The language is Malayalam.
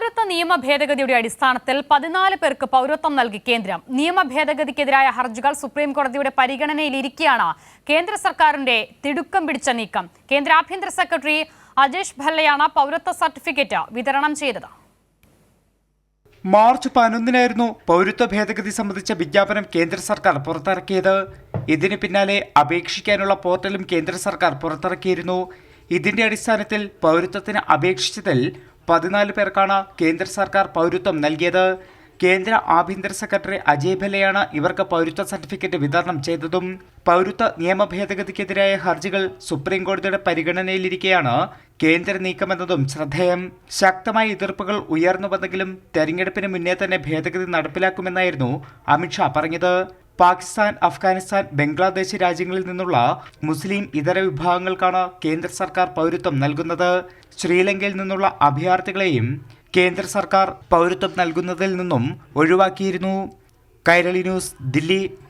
പൗരത്വ നിയമ ഭേദഗതിയുടെ അടിസ്ഥാനത്തിൽ പതിനാല് പേർക്ക് പൗരത്വം നൽകി കേന്ദ്രം. നിയമ ഭേദഗതിക്കെതിരായ ഹർജികൾ സുപ്രീം കോടതിയുടെ പരിഗണനയിലിരിക്കെയാണ് കേന്ദ്ര സർക്കാരിന്റെ തിടുക്കം പിടിച്ച നീക്കം. കേന്ദ്ര ആഭ്യന്തര സെക്രട്ടറി അജേഷ് ഭല്ലയാണ് പൗരത്വ സർട്ടിഫിക്കറ്റ് വിതരണം ചെയ്തത്. മാർച്ച് പതിനൊന്നിനായിരുന്നു പൗരത്വ ഭേദഗതി സംബന്ധിച്ച വിജ്ഞാപനം കേന്ദ്ര സർക്കാർ പുറത്തിറക്കിയത്. ഇതിന് പിന്നാലെ അപേക്ഷിക്കാനുള്ള പോർട്ടലും കേന്ദ്ര സർക്കാർ പുറത്തിറക്കിയിരുന്നു. ഇതിന്റെ അടിസ്ഥാനത്തിൽ പൗരത്വത്തിന് അപേക്ഷിച്ചതിൽ പതിനാല് പേർക്കാണ് കേന്ദ്ര സർക്കാർ പൗരത്വം നൽകിയത്. കേന്ദ്ര ആഭ്യന്തര സെക്രട്ടറി അജയ് ഭല്ലയാണ് ഇവർക്ക് പൗരത്വ സർട്ടിഫിക്കറ്റ് വിതരണം ചെയ്തതും. പൗരത്വ നിയമ ഭേദഗതിക്കെതിരായ ഹർജികൾ സുപ്രീം കോടതിയുടെ പരിഗണനയിലിരിക്കെയാണ് കേന്ദ്ര നീക്കമെന്നതും ശ്രദ്ധേയം. ശക്തമായ എതിർപ്പുകൾ ഉയർന്നു വന്നെങ്കിലും തെരഞ്ഞെടുപ്പിന് മുന്നേ തന്നെ ഭേദഗതി നടപ്പിലാക്കുമെന്നായിരുന്നു അമിത്ഷാ പറഞ്ഞത്. പാകിസ്ഥാൻ അഫ്ഗാനിസ്ഥാൻ ബംഗ്ലാദേശ് രാജ്യങ്ങളിൽ നിന്നുള്ള മുസ്ലിം ഇതര വിഭാഗങ്ങൾക്കാണ് കേന്ദ്ര സർക്കാർ പൗരത്വം നൽകുന്നത്. ശ്രീലങ്കയിൽ നിന്നുള്ള അഭയാർത്ഥികളെയും കേന്ദ്ര സർക്കാർ പൗരത്വം നൽകുന്നതിൽ നിന്നും ഒഴിവാക്കിയിരുന്നു. കൈരളി ന്യൂസ് ദില്ലി.